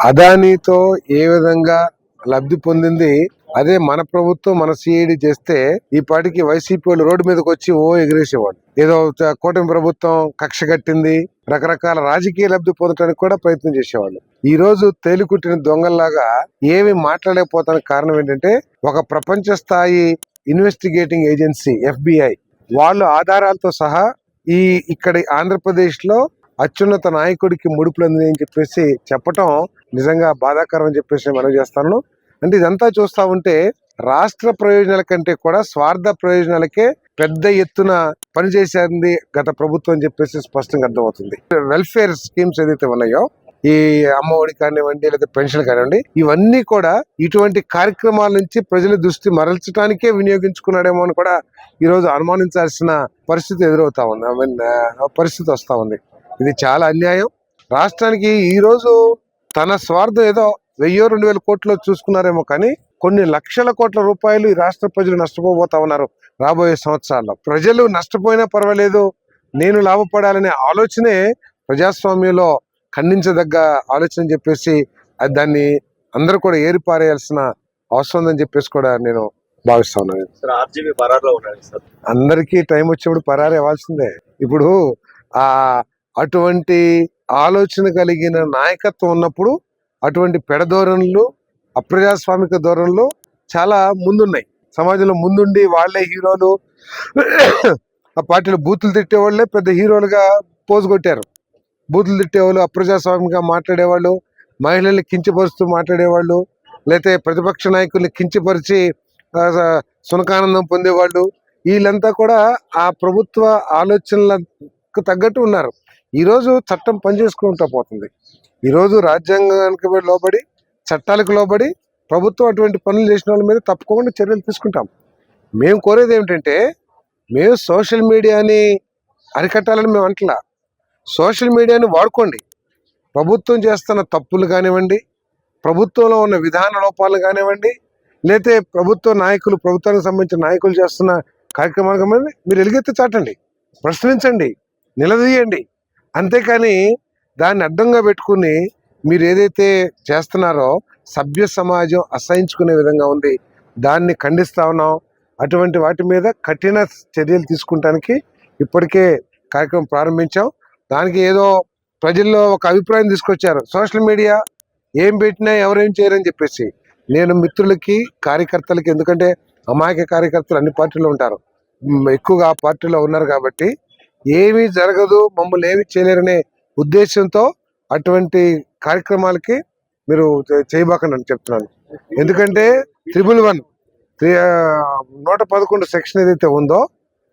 అదానీతో ఏ విధంగా లబ్ధి పొందింది? అదే మన ప్రభుత్వం మన సిఐడి చేస్తే ఈ పాటికి వైసీపీ వాళ్ళు రోడ్డు మీదకి వచ్చి ఓ ఎగిరేసేవాడు ఏదో కూటమి ప్రభుత్వం కక్ష కట్టింది రకరకాల రాజకీయ లబ్ధి పొందడానికి కూడా ప్రయత్నం చేసేవాళ్ళు. ఈ రోజు తేలికుట్టిన దొంగల్లాగా ఏమి మాట్లాడలేకపోతానికి కారణం ఏంటంటే ఒక ప్రపంచ స్థాయి ఇన్వెస్టిగేటింగ్ ఏజెన్సీ ఎఫ్బిఐ వాళ్ళు ఆధారాలతో సహా ఈ ఇక్కడ ఆంధ్రప్రదేశ్లో అత్యున్నత నాయకుడికి ముడుపులు అని చెప్పేసి చెప్పటం నిజంగా బాధాకరం అని చెప్పేసి మనం చేస్తాను. అంటే ఇదంతా చూస్తా ఉంటే రాష్ట్ర ప్రయోజనాల కంటే కూడా స్వార్థ ప్రయోజనాలకే పెద్ద ఎత్తున పనిచేసేది గత ప్రభుత్వం అని చెప్పేసి స్పష్టంగా అర్థమవుతుంది. వెల్ఫేర్ స్కీమ్స్ ఏదైతే ఉన్నాయో ఈ అమ్మఒడి కానివ్వండి లేదా పెన్షన్ కానివ్వండి ఇవన్నీ కూడా ఇటువంటి కార్యక్రమాల నుంచి ప్రజల దృష్టి మరల్చడానికే వినియోగించుకున్నాడేమో అని కూడా ఈ రోజు అనుమానించాల్సిన పరిస్థితి ఎదురవుతా ఉంది. ఐ మీన్ పరిస్థితి వస్తూ ఉంది. ఇది చాలా అన్యాయం. రాష్ట్రానికి ఈ రోజు తన స్వార్థం ఏదో వెయ్యో రెండు వేల కోట్లు చూసుకున్నారేమో కానీ కొన్ని లక్షల కోట్ల రూపాయలు ఈ రాష్ట్ర ప్రజలు నష్టపోబోతా ఉన్నారు రాబోయే సంవత్సరాల్లో. ప్రజలు నష్టపోయినా పర్వాలేదు నేను లాభపడాలనే ఆలోచనే ప్రజాస్వామ్యంలో ఖండించదగ్గ ఆలోచన చెప్పేసి అది దాన్ని అందరూ కూడా ఏరిపారేయాల్సిన అవసరం ఉందని చెప్పేసి కూడా నేను భావిస్తా ఉన్నాను. అందరికీ టైం వచ్చినప్పుడు పరారు ఇవ్వాల్సిందే ఇప్పుడు ఆ అటువంటి ఆలోచన కలిగిన నాయకత్వం ఉన్నప్పుడు అటువంటి పెడధోరణులు అప్రజాస్వామిక ధోరణులు చాలా ముందున్నాయి. సమాజంలో ముందుండి వాళ్ళే హీరోలు ఆ పార్టీలో బూతులు తిట్టేవాళ్ళే పెద్ద హీరోలుగా పోజు కొట్టారు. బూతులు తిట్టేవాళ్ళు అప్రజాస్వామికంగా మాట్లాడేవాళ్ళు మహిళల్ని కించపరుస్తూ మాట్లాడేవాళ్ళు లేకపోతే ప్రతిపక్ష నాయకుల్ని కించపరిచి సునకానందం పొందేవాళ్ళు. వీళ్ళంతా కూడా ఆ ప్రభుత్వ ఆలోచనలకు తగ్గట్టు ఉన్నారు. ఈరోజు చట్టం పనిచేసుకుంటూ పోతుంది. ఈరోజు రాజ్యాంగానికి లోబడి చట్టాలకు లోబడి ప్రభుత్వం అటువంటి పనులు చేసిన వాళ్ళ మీద తప్పకుండా చర్యలు తీసుకుంటాం. మేము కోరేది ఏమిటంటే మేము సోషల్ మీడియాని అరికట్టాలని మేము అంటలా. సోషల్ మీడియాని వాడుకోండి. ప్రభుత్వం చేస్తున్న తప్పులు కానివ్వండి ప్రభుత్వంలో ఉన్న విధాన లోపాలు కానివ్వండి లేతే ప్రభుత్వ నాయకులు ప్రభుత్వానికి సంబంధించిన నాయకులు చేస్తున్న కార్యక్రమాలు కానివ్వండి మీరు ఎలుగెత్తి చాటండి. ప్రశ్నించండి. నిలదీయండి. అంతేకాని దాన్ని అడ్డంగా పెట్టుకుని మీరు ఏదైతే చేస్తున్నారో సభ్య సమాజం అసహించుకునే విధంగా ఉంది దాన్ని ఖండిస్తా ఉన్నాం. అటువంటి వాటి మీద కఠిన చర్యలు తీసుకుంటానికి ఇప్పటికే కార్యక్రమం ప్రారంభించాం. దానికి ఏదో ప్రజల్లో ఒక అభిప్రాయం తీసుకొచ్చారు. సోషల్ మీడియా ఏం పెట్టినా ఎవరేం చేయరని చెప్పేసి. నేను మిత్రులకి కార్యకర్తలకి ఎందుకంటే అమాయక కార్యకర్తలు అన్ని పార్టీలో ఉంటారు. ఎక్కువగా ఆ పార్టీలో ఉన్నారు కాబట్టి ఏమీ జరగదు మమ్మల్ని ఏమి చేయలేరనే ఉద్దేశంతో అటువంటి కార్యక్రమాలకి మీరు చే- చేయబాకండి అని చెప్తున్నాను. ఎందుకంటే త్రిబుల్ వన్ త్రి- నూట పదకొండు సెక్షన్ ఏదైతే ఉందో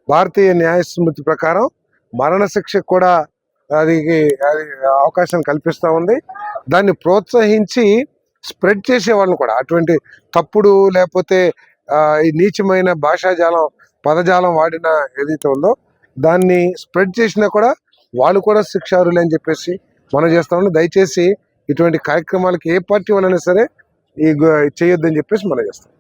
భారతీయ న్యాయ స్మృతి ప్రకారం మరణ శిక్ష కూడా అది అది అవకాశం కల్పిస్తూ ఉంది. దాన్ని ప్రోత్సహించి స్ప్రెడ్ చేసే వాళ్ళని కూడా అటువంటి తప్పుడు లేకపోతే ఈ నీచమైన భాషాజాలం పదజాలం వాడిన ఏదైతే ఉందో దాన్ని స్ప్రెడ్ చేసినా కూడా వాళ్ళు కూడా శిక్షారులే అని చెప్పేసి మనం చేస్తామని దయచేసి ఇటువంటి కార్యక్రమాలకి ఏ పార్టీ వాళ్ళైనా సరే ఈ చేయొద్దని చెప్పేసి మనం చేస్తాం.